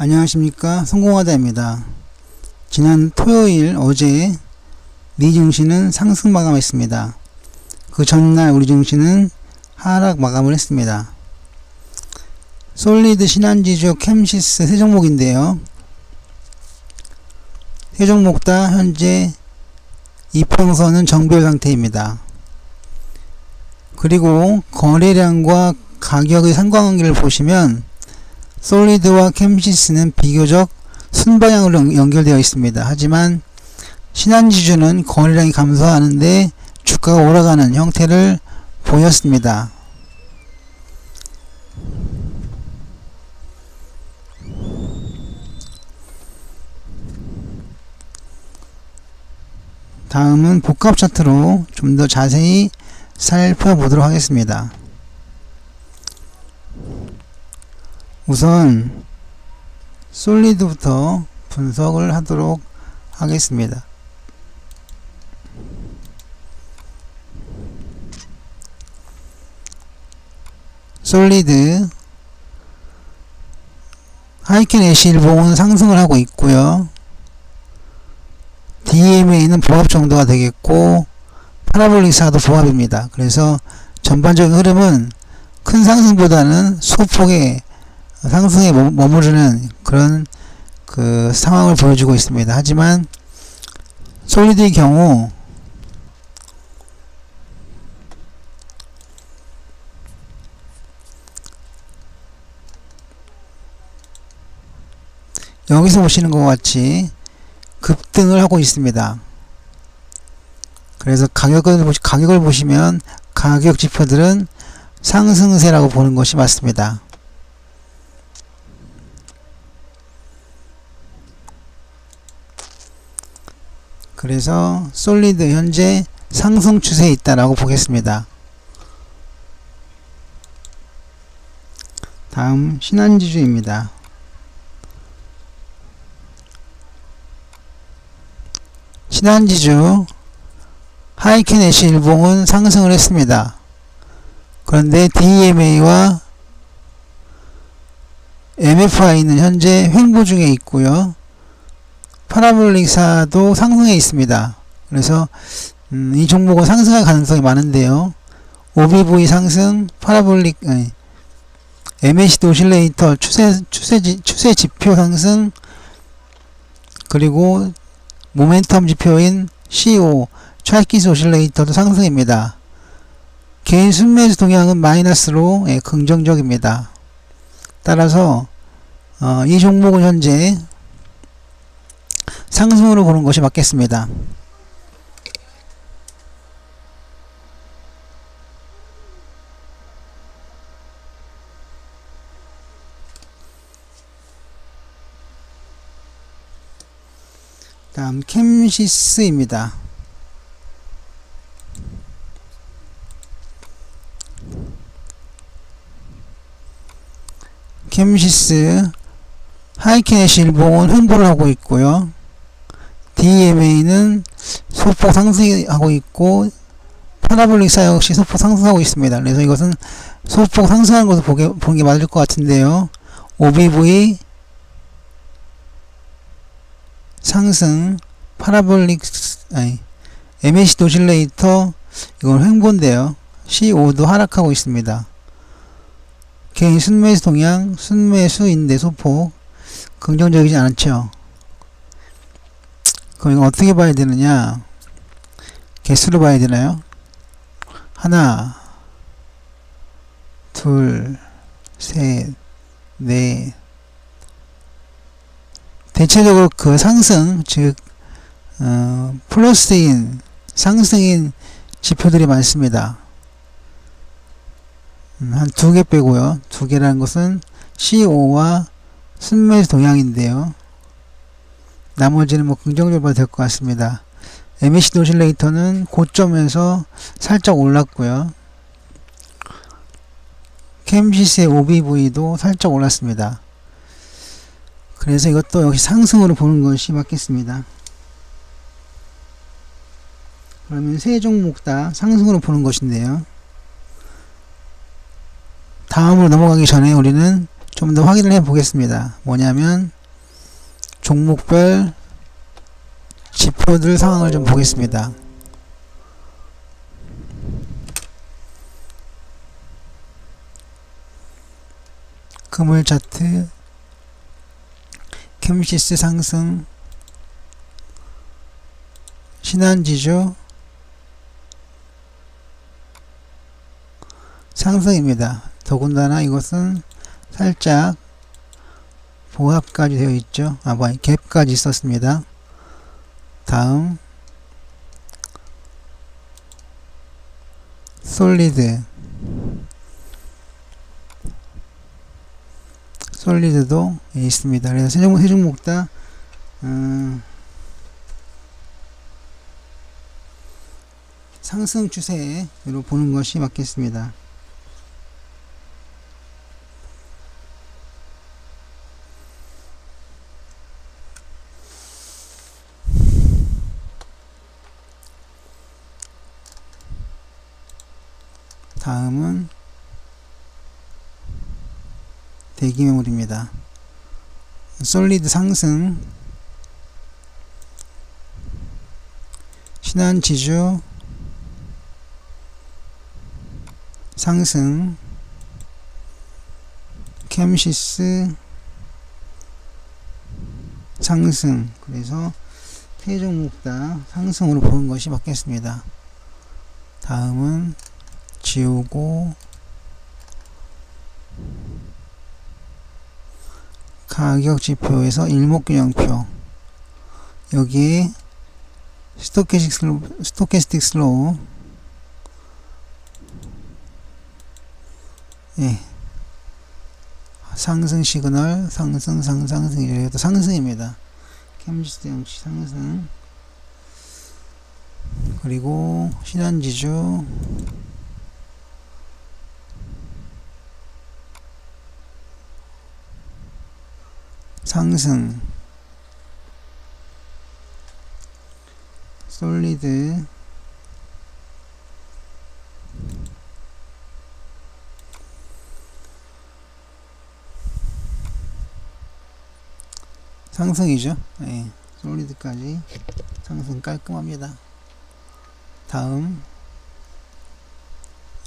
안녕하십니까 성공하다입니다. 지난 토요일 어제 미 증시는 상승 마감했습니다. 그 전날 우리 증시는 하락 마감을 했습니다. 솔리드 신한지주 캠시스 세 종목인데요. 세 종목 다 현재 이평선은 정별 상태입니다. 그리고 거래량과 가격의 상관관계를 보시면 솔리드와 캠시스는 비교적 순방향으로 연- 연결되어 있습니다. 하지만 신한지주는 거래량이 감소하는데 주가가 올라가는 형태를 보였습니다. 다음은 복합 차트로 좀 더 자세히 살펴보도록 하겠습니다. 우선 솔리드부터 분석을 하도록 하겠습니다. 솔리드 하이켄 애쉬 일봉은 상승을 하고 있고요. DMA는 보합 정도가 되겠고 파라볼릭사도 보합입니다. 그래서 전반적인 흐름은 큰 상승보다는 소폭의 상승에 머- 머무르는 그런 그 상황을 보여주고 있습니다. 하지만 솔리드의 경우 여기서 보시는 것 같이 급등을 하고 있습니다. 그래서 가격을 가격을 보시면 가격 지표들은 상승세라고 보는 것이 맞습니다. 그래서 솔리드 현재 상승 추세에 있다라고 보겠습니다. 다음 신한지주입니다. 신한지주 애쉬 일봉은 상승을 했습니다. 그런데 DMA와 MFI는 현재 횡보 중에 있고요. 파라볼릭사도 상승해 있습니다. 그래서 음, 이 종목은 상승할 가능성이 많은데요. OBV 상승, 파라볼릭 아니, MACD 오실레이터 추세 추세 지, 추세 지표 상승 그리고 모멘텀 지표인 CO 트라키스 오실레이터도 상승입니다. 개인 순매수 동향은 마이너스로 예, 긍정적입니다. 따라서 어, 이 종목은 현재 상승으로 보는 것이 맞겠습니다. 다음 캠시스입니다. 캠시스 하이켄의 일봉은 횡보를 하고 있고요. DMA는 소폭 상승하고 있고 파라볼릭사 역시 소폭 상승하고 있습니다. 그래서 이것은 소폭 상승하는 것을 보게, 보는 게 맞을 것 같은데요. OBV 상승 파라볼릭 아니 MAC 도실레이터 이건 횡보인데요. CO2도 하락하고 있습니다. 개인 순매수 동향 순매수인데 소폭 긍정적이지 않죠. 그럼 이거 어떻게 봐야 되느냐? 개수로 봐야 되나요? 하나, 둘, 셋, 넷. 대체적으로 그 상승, 즉, 어, 플러스인, 상승인 지표들이 많습니다. 음, 한두 개 빼고요. 두 개라는 것은 CO와 순매수 동향인데요. 나머지는 뭐 긍정적으로 봐도 될 것 같습니다. MACD 오실레이터는 고점에서 살짝 올랐고요. 캠시스의 OBV도 살짝 올랐습니다. 그래서 이것도 역시 상승으로 보는 것이 맞겠습니다. 그러면 세 종목 다 상승으로 보는 것인데요. 다음으로 넘어가기 전에 우리는 좀 더 확인을 해 보겠습니다. 뭐냐면 종목별 지표들 상황을 좀 보겠습니다. 금을 차트 캠시스 상승 신한지주 상승입니다. 더군다나 이것은 살짝 보합까지 되어 있죠. 아, 뭐, 갭까지 있었습니다. 다음, 솔리드. 솔리드도 있습니다. 그래서 세 종목, 세 종목 다, 음, 상승 추세로 보는 것이 맞겠습니다. 다음은 대기 매물입니다. 솔리드 상승 신한지주 상승 캠시스 상승 그래서 세 종목 다 상승으로 보는 것이 맞겠습니다. 다음은 지우고 가격 지표에서 일목균형표. 여기에 스토캐스틱 슬로우, 스토캐스틱 슬로우. 예. 상승 시그널 상승 상상승 이래도 상승입니다. 캠지스 역시 상승. 그리고 신한지주 상승 솔리드 상승이죠. 예, 솔리드까지 상승 깔끔합니다. 다음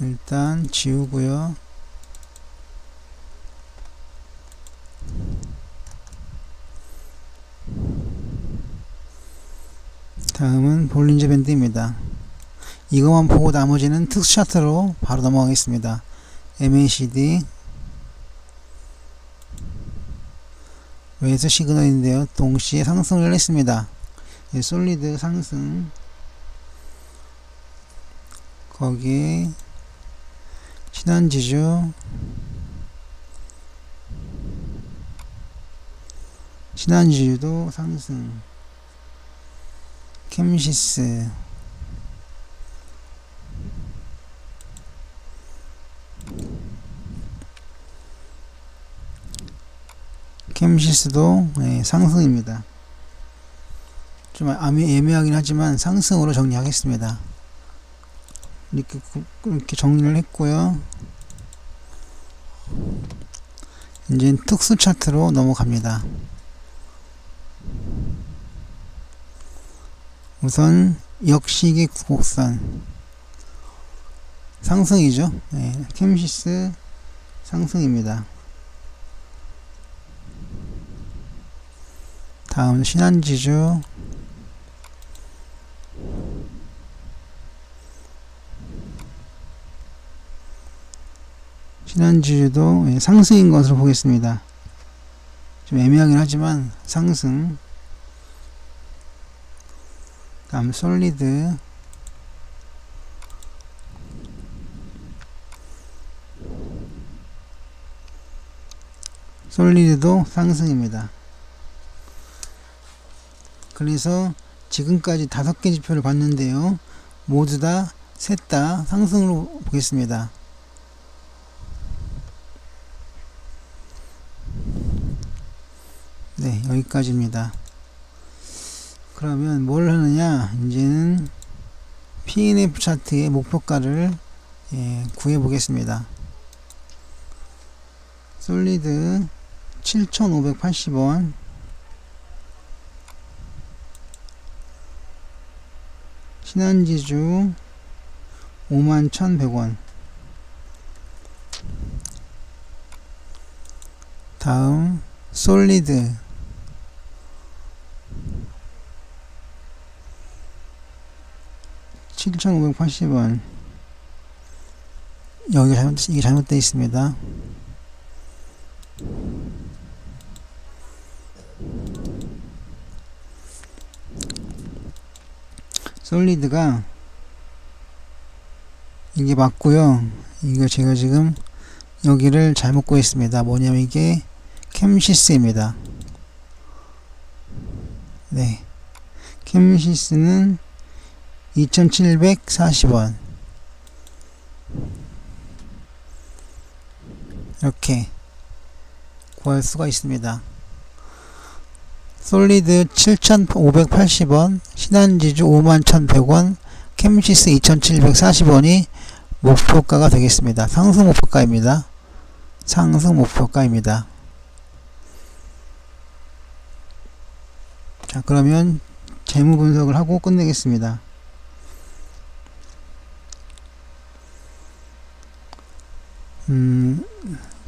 일단 지우고요. 다음은 볼린저 밴드입니다. 이것만 보고 나머지는 특수 차트로 바로 넘어가겠습니다. MACD 외수 시그널인데요. 동시에 상승을 했습니다. 예, 솔리드 상승 거기에 신한지주 신한지주도 상승 캠시스 캠시스도 예, 상승입니다. 좀 애매- 애매하긴 하지만 상승으로 정리하겠습니다. 이렇게, 구- 이렇게 정리를 했고요. 이제 특수 차트로 넘어갑니다. 우선 역시기 곡선 상승이죠. 네, 캠시스 상승입니다. 다음 신한지주 신한지주도 예, 상승인 것으로 보겠습니다. 좀 애매하긴 하지만 상승 다음 솔리드 솔리드도 상승입니다. 그래서 지금까지 다섯 개 지표를 봤는데요. 모두 다 셋 다 상승으로 보겠습니다. 네, 여기까지입니다. 그러면 뭘 하느냐? 이제는 PNF 차트의 목표가를 예, 구해 보겠습니다. 솔리드 7,580원 신한지주 51,100원 다음 솔리드 칠천오백팔십 원 여기가 잘못 이게 잘못되어 있습니다. 솔리드가 이게 맞고요. 이거 제가 지금 여기를 잘못 구했습니다. 뭐냐면 이게 캠시스입니다. 네. 캠시스는 2740원. 이렇게 구할 수가 있습니다. 솔리드 7,580원, 신한지주 51,100원, 캠시스 2,740원이 목표가가 되겠습니다. 상승 목표가입니다. 상승 목표가입니다. 자, 그러면 재무 분석을 하고 끝내겠습니다. 음,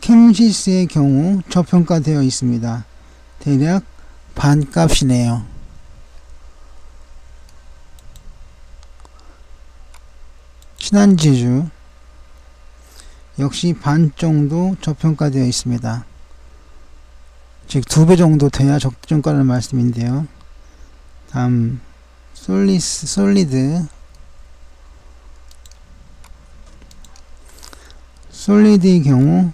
캠시스의 경우 저평가되어 있습니다. 대략 반값이네요. 신한지주 역시 반 정도 저평가되어 있습니다. 즉 두 배 정도 돼야 적정가라는 말씀인데요. 다음 솔리스 솔리드 솔리드의 경우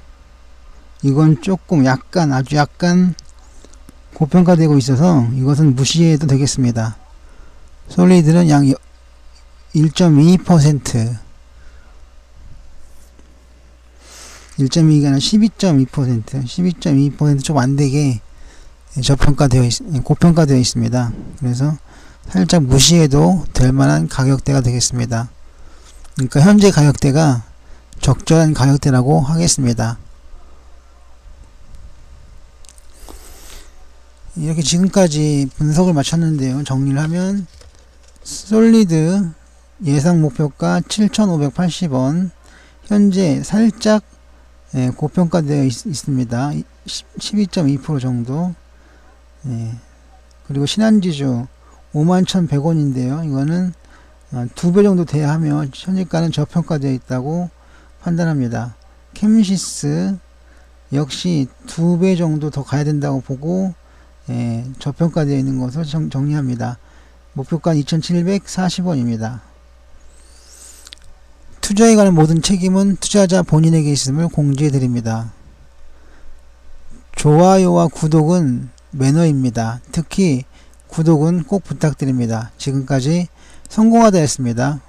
이건 조금 약간 아주 약간 고평가되고 있어서 이것은 무시해도 되겠습니다. 솔리드는 약1.2% 1.2가 아니라 12.2% 12.2%좀 안되게 저평가되어 있, 고평가되어 있습니다. 그래서 살짝 무시해도 될 만한 가격대가 되겠습니다. 그러니까 현재 가격대가 적절한 가격대라고 하겠습니다. 이렇게 지금까지 분석을 마쳤는데요. 정리를 하면 솔리드 예상 목표가 7,580원 현재 살짝 예, 고평가되어 있, 있습니다. 12.2% 정도 예, 그리고 신한지주 51,100원인데요. 이거는 어, 두배 정도 돼야 하며 현재가는 저평가되어 있다고 판단합니다. 캠시스 역시 두 배 정도 더 가야 된다고 보고 예, 저평가되어 있는 것을 정, 정리합니다. 목표가 2,740원입니다. 투자에 관한 모든 책임은 투자자 본인에게 있음을 공지해 드립니다. 좋아요와 구독은 매너입니다. 특히 구독은 꼭 부탁드립니다. 지금까지 성공하다 였습니다.